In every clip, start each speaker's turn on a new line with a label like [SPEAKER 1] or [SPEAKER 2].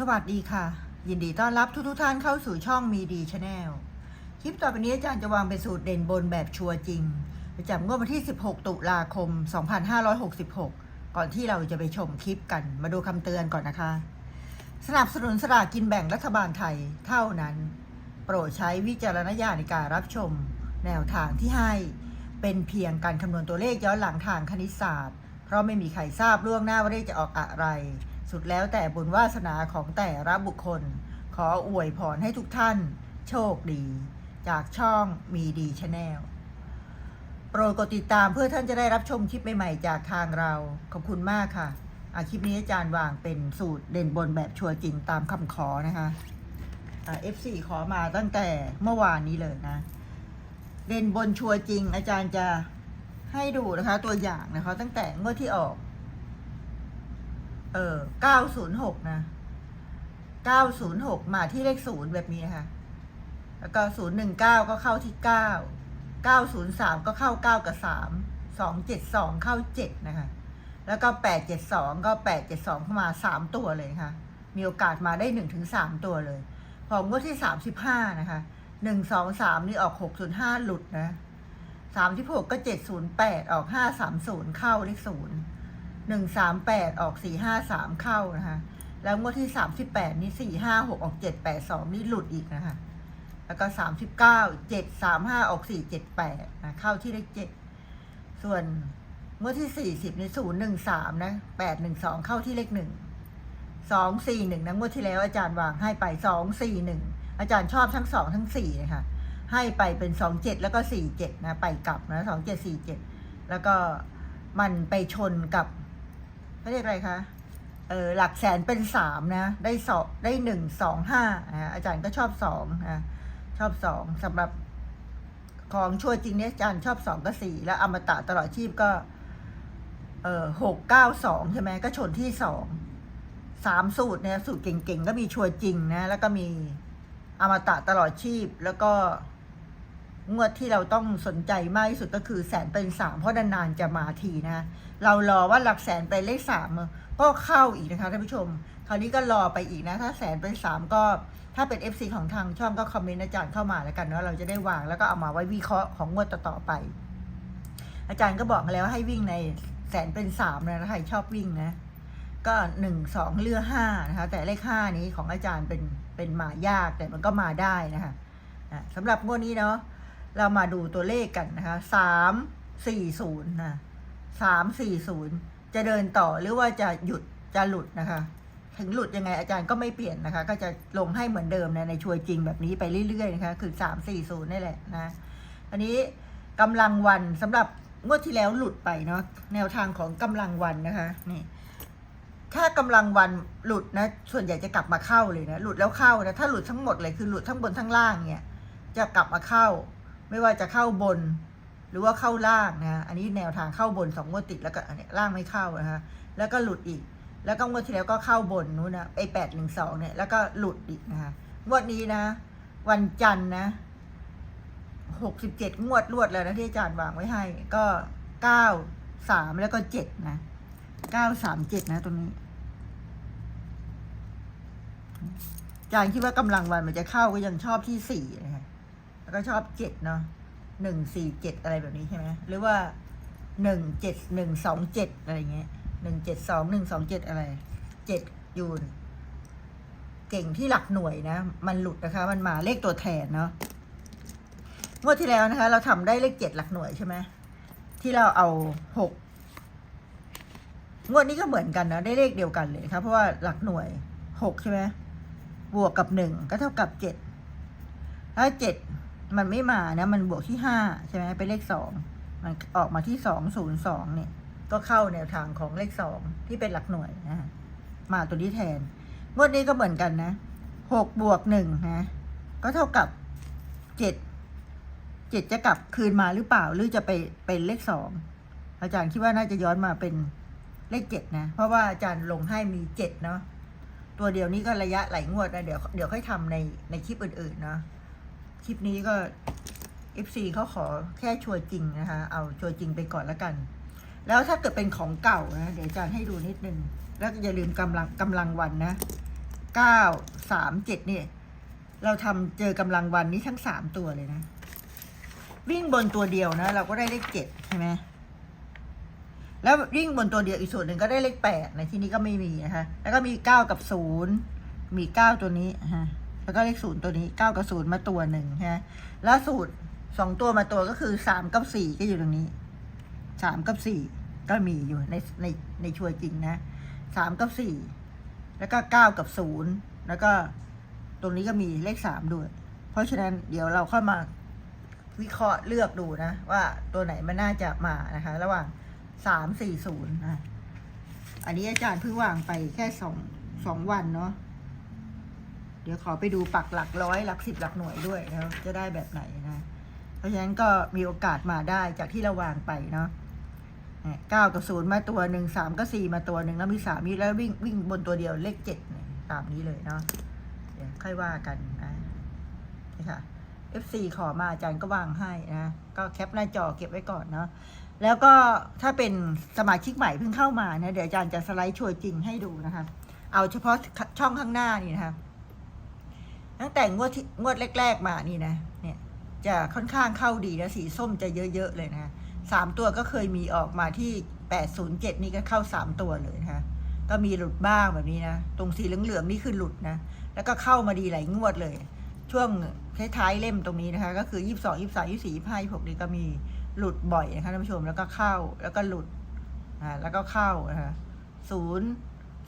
[SPEAKER 1] สวัสดีค่ะ ยินดีต้อนรับทุกทุกท่านเข้าสู่ช่องมีดีชาแนลคลิปต่อไปนี้อาจารย์จะวางเป็นสูตรเด่นบนแบบชัวร์จริงประจำงวดวันที่ 16 ตุลาคม 2566 ก่อนที่เราจะไปชมคลิปกัน มาดูคำเตือนก่อนนะคะ สนับสนุนสลากกินแบ่งรัฐบาลไทยเท่านั้น โปรดใช้วิจารณญาณในการรับชม แนวทางที่ให้ เป็นเพียงการคำนวณตัวเลขย้อนหลังทางคณิตศาสตร์ เพราะไม่มีใครทราบล่วงหน้าว่าเลขจะออกอะไร สุดแล้วแต่บุญวาสนาของแต่ละบุคคล ขออวยพรให้ทุกท่าน โชคดี จากช่องมีดีชาแนลโปรดกดติดตามเพื่อท่านจะได้รับชมคลิปใหม่ๆจากทางเรา ขอบคุณมากค่ะอาคลิปนี้อาจารย์วางเป็นสูตรเด่นบนแบบชัวร์จริงตามคำขอนะคะเอ่า F4 ขอมาตั้งแต่เมื่อวานนี้เลยนะ เด่นบนชัวร์จริง อาจารย์จะให้ดูนะคะตัวอย่างนะคะ ตั้งแต่งวดที่ออก เออเก้าศูนย์หกนะเก้าศูนย์หกมาที่เลขศูนย์แบบนี้ค่ะ แล้วก็ศูนย์หนึ่งเก้าก็เข้าที่เก้าเก้าศูนย์สามก็เข้าเก้ากับสามสองเจ็ดสองเข้าเจ็ดนะคะ แล้วก็แปดเจ็ดสองก็แปดเจ็ดสองเข้ามาสามตัวเลยค่ะ มีโอกาสมาได้หนึ่งถึงสามตัวเลย ของงวดที่สามสิบห้านะคะหนึ่งสองสามนี่ออกหกศูนย์ห้าหลุดนะสามสิบหกก็เจ็ดศูนย์แปดออกห้าสามศูนย์เข้าเลขศูนย์ หนึ่งสามแปดออกสี่ห้าสามเข้านะคะ แล้วงวดที่สามสิบแปดนี่สี่ห้าหกออกเจ็ดแปดสองนี่หลุดอีกนะคะ แล้วก็สามสิบเก้าเจ็ดสามห้าออกสี่เจ็ดแปดนะเข้าที่เลขเจ็ดส่วนงวดที่สี่สิบนี่ศูนย์หนึ่งสามนะแปดหนึ่งสองเข้าที่เลขหนึ่งสองสี่หนึ่งนะงวดที่แล้วอาจารย์วางให้ไปสองสี่หนึ่งอาจารย์ชอบทั้งสองทั้งสี่นะคะให้ไปเป็นสองเจ็ดแล้วก็สี่เจ็ดนะไปกลับนะสองเจ็ดสี่เจ็ดแล้วก็มันไปชนกับ เขาเรียกอะไรคะเออหลักแสนเป็นสามนะ ได้สองได้หนึ่งสองห้านะอาจารย์ก็ชอบสองนะชอบสองสำหรับของช่วยจริงเนี่ยอาจารย์ชอบสองก็สี่แล้วอมตะตลอดชีพก็เออหกเก้าสองใช่ไหมก็ชนที่สองสามสูตรเนี่ยสูตรเก่งๆ ก็มีชัวจริงนะ แล้วก็มีอมตะตลอดชีพแล้วก็ งวดที่เราต้องสนใจมากที่สุดก็คือแสนเป็นสามเพราะนานๆจะมาทีนะ เรารอว่าหลักแสนไปเลขสามก็เข้าอีกนะคะท่านผู้ชม คราวนี้ก็รอไปอีกนะ ถ้าแสนเป็นสามก็ถ้าเป็น FC ของทางช่องก็คอมเมนต์อาจารย์เข้ามาแล้วกันเนาะเราจะได้วางแล้วก็เอามาไว้วิเคราะห์ของงวดต่อๆไป อาจารย์ก็บอกมาแล้วให้วิ่งในแสนเป็นสามนะถ้าใครชอบวิ่งนะ ก็หนึ่งสองเลือกห้านะคะแต่เลขห้านี้ของอาจารย์เป็นเป็นมายากแต่มันก็มาได้นะคะอะสำหรับงวดนี้เนาะ เรามาดูตัวเลขกันนะคะสามสี่ศูนย์นะสามสี่ศูนย์จะเดินต่อหรือว่าจะหยุดจะหลุดนะคะ ถึงหลุดยังไงอาจารย์ก็ไม่เปลี่ยนนะคะ ก็จะลงให้เหมือนเดิมนะในช่วยจริงแบบนี้ไปเรื่อยๆนะคะ คือสามสี่ศูนย์นี่แหละนะ อันนี้กำลังวันสำหรับงวดที่แล้วหลุดไปเนาะแนวทางของกำลังวันนะคะนี่ถ้ากำลังวันหลุดนะ ส่วนใหญ่จะกลับมาเข้าเลยนะหลุดแล้วเข้านะถ้าหลุดทั้งหมดเลยคือหลุดทั้งบนทั้งล่างเนี่ย จะกลับมาเข้า ไม่ว่าจะเข้าบน หรือว่าเข้าล่างนะอันนี้แนวทางเข้าบนสองงวดติดแล้วก็อันนี้ล่างไม่เข้านะคะแล้วก็หลุดอีก แล้วก็งวดที่แล้วก็เข้าบนนู้นนะไอแปดหนึ่งสองเนี่ยแล้วก็หลุดอีกนะคะงวดนี้นะ วันจันทร์นะหกสิบเจ็ดงวดรวดแล้วนะที่อาจารย์วางไว้ให้ ก็เก้าสามแล้วก็เจ็ดนะเก้าสามเจ็ดนะตรงนี้อาจารย์คิดว่ากำลังวันมันจะเข้าก็ยังชอบที่สี่นะคะ แล้วก็ชอบเจ็ดเนาะหนึ่งสี่เจ็ดอะไรแบบนี้ใช่ไหมหรือว่าหนึ่งเจ็ดหนึ่งสองเจ็ดอะไรเงี้ยหนึ่งเจ็ดสองหนึ่งสองเจ็ดอะไรเจ็ดยูนเก่งที่หลักหน่วยนะ มันหลุดนะคะ มันมาเลขตัวแทนเนาะงวดที่แล้วนะคะ เราทำได้เลขเจ็ดหลักหน่วยใช่ไหมที่เราเอาหกงวดนี้ก็เหมือนกันนะได้เลขเดียวกันเลยครับเพราะว่าหลักหน่วยหกใช่ไหมบวกกับหนึ่งก็เท่ากับเจ็ดถ้าเจ็ด มันไม่มานะ มันบวกที่ห้าใช่ไหมเป็นเลขสองมันออกมาที่สองศูนย์สองเนี่ย ก็เข้าแนวทางของเลขสองที่เป็นหลักหน่วยนะมาตัวนี้แทน งวดนี้ก็เหมือนกันนะหกบวกหนึ่งนะก็เท่ากับเจ็ดเจ็ดจะกลับคืนมาหรือเปล่าหรือจะไปเป็นเลขสองอาจารย์คิดว่าน่าจะย้อนมาเป็นเลขเจ็ดนะ เพราะว่าอาจารย์ลงให้มีเจ็ดเนาะตัวเดียวนี้ก็ระยะหลายงวดนะเดี๋ยวเดี๋ยวค่อยทำในในคลิปอื่นๆเนาะ คลิปนี้ก็ FC เขาขอแค่ชัวจริงนะคะ เอาชัวจริงไปก่อนแล้วกัน แล้วถ้าเกิดเป็นของเก่านะเดี๋ยวอาจารย์ให้ดูนิดนึง แล้วอย่าลืมกำลังกำลังวันนะเก้าสามเจ็ดเนี่ย เราทำเจอกำลังวันนี้ทั้งสามตัวเลยนะ วิ่งบนตัวเดียวนะ เราก็ได้เลขเจ็ดใช่ไหมแล้ววิ่งบนตัวเดียวอีกส่วนหนึ่งก็ได้เลขแปดในที่นี้ก็ไม่มีนะคะ แล้วก็มีเก้ากับศูนย์มีเก้าตัวนี้ฮะ แล้วก็เลขศูนย์ตัวนี้เก้ากับศูนย์มาตัวหนึ่งฮะแล้วสูตรสองตัวมาตัวก็คือสามกับสี่ก็อยู่ตรงนี้สามกับสี่ก็มีอยู่ในในในชัวร์จริงนะสามกับสี่แล้วก็เก้ากับศูนย์แล้วก็ตรงนี้ก็มีเลขสามด้วย เพราะฉะนั้นเดี๋ยวเราเข้ามาวิเคราะห์เลือกดูนะ ว่าตัวไหนมันน่าจะมานะคะ ระหว่างสามสี่ศูนย์นะอันนี้อาจารย์เพิ่งวางไปแค่สองสองวันเนาะ เดี๋ยวขอไปดูปักหลักร้อยหลักสิบหลักหน่วยด้วยนะจะได้แบบไหนนะ เพราะฉะนั้นก็มีโอกาสมาได้จากที่เราวางไปเนาะเก้ากับศูนย์มาตัวหนึ่งสามก็สี่มาตัวหนึ่งแล้วมีสามมีแล้ววิ่งวิ่งบนตัวเดียวเลขเจ็ดตามนี้เลยเนาะเดี๋ยวค่อยว่ากันนะนี่ค่ะ FC ขอมาอาจารย์ก็วางให้นะ ก็แคปหน้าจอเก็บไว้ก่อนเนาะแล้วก็ถ้าเป็นสมาชิกใหม่เพิ่งเข้ามานะเดี๋ยวอาจารย์จะสไลด์โชว์จริงให้ดูนะคะ เอาเฉพาะช่องข้างหน้านี่นะคะ ตั้งแต่งวดที่งวดแรก ๆ มานี่นะ เนี่ยจะค่อนข้างเข้าดีนะสีส้มจะเยอะ ๆ เลยนะสามตัวก็เคยมีออกมาที่แปดศูนย์เจ็ดนี่ก็เข้าสามตัวเลยนะคะก็มีหลุดบ้างแบบนี้นะ ตรงสีเหลืองๆนี่คือหลุดนะ แล้วก็เข้ามาดีหลายงวดเลย ช่วงท้ายๆเล่มตรงนี้นะคะ ก็คือยี่สิบสองยี่สิบสามยี่สิบสี่ยี่ห้ายี่สิบหกนี่ก็มีหลุดบ่อยนะคะท่านผู้ชมแล้วก็เข้าแล้วก็หลุดอ่าแล้วก็เข้านะคะศูนย์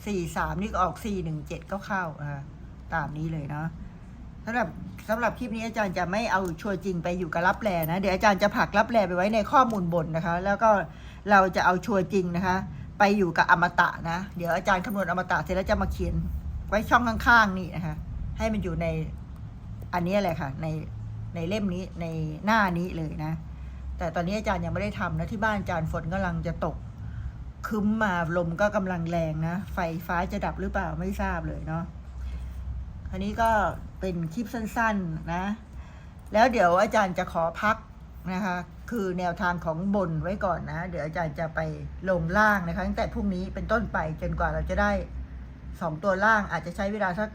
[SPEAKER 1] สี่สามนี่ก็ออกสี่หนึ่งเจ็ดก็เข้านะคะตามนี้เลยเนาะำหรับสำหรับคลิปนี้อาจารย์จะไม่เอาชัวร์จริงไปอยู่กับรับแลนะ เดี๋ยวอาจารย์จะผักรับแลไปไว้ในข้อมูลบนนะคะ แล้วก็เราจะเอาชัวร์จริงนะคะ ไปอยู่กับอมตะนะ เดี๋ยวอาจารย์คำนวณอมตะเสร็จแล้วจะมาเขียนไว้ช่องข้างๆนี่นะคะ ให้มันอยู่ในอันนี้แหละค่ะ ในในเล่มนี้ในหน้านี้เลยนะ แต่ตอนนี้อาจารย์ยังไม่ได้ทำนะที่บ้านอาจารย์ฝนกำลังจะตกคึ้มมาลมก็กำลังแรงนะ ไฟฟ้าจะดับหรือเปล่าไม่ทราบเลยเนาะ อันนี้ก็เป็นคลิปสั้นๆนะ แล้วเดี๋ยวอาจารย์จะขอพักนะคะ คือแนวทางของบนไว้ก่อนนะ เดี๋ยวอาจารย์จะไปลงล่างนะคะตั้งแต่พรุ่งนี้เป็นต้นไปจนกว่าเราจะได้สองตัวล่างอาจจะใช้เวลาสัก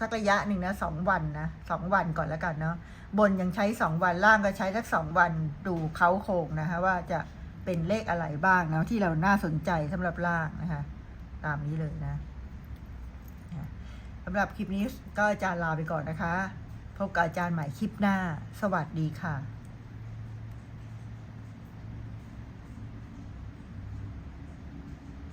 [SPEAKER 1] สักระยะหนึ่งนะสองวันนะสองวันก่อนแล้วกันเนาะบนยังใช้สองวันล่างก็ใช้สักสองวันดูเขาโครงนะคะ ว่าจะเป็นเลขอะไรบ้างนะที่เราน่าสนใจสำหรับล่างนะคะ ตามนี้เลยนะ สำหรับคลิปนี้ก็อาจารย์ลาไปก่อนนะคะ พบกับอาจารย์ใหม่คลิปหน้า สวัสดีค่ะ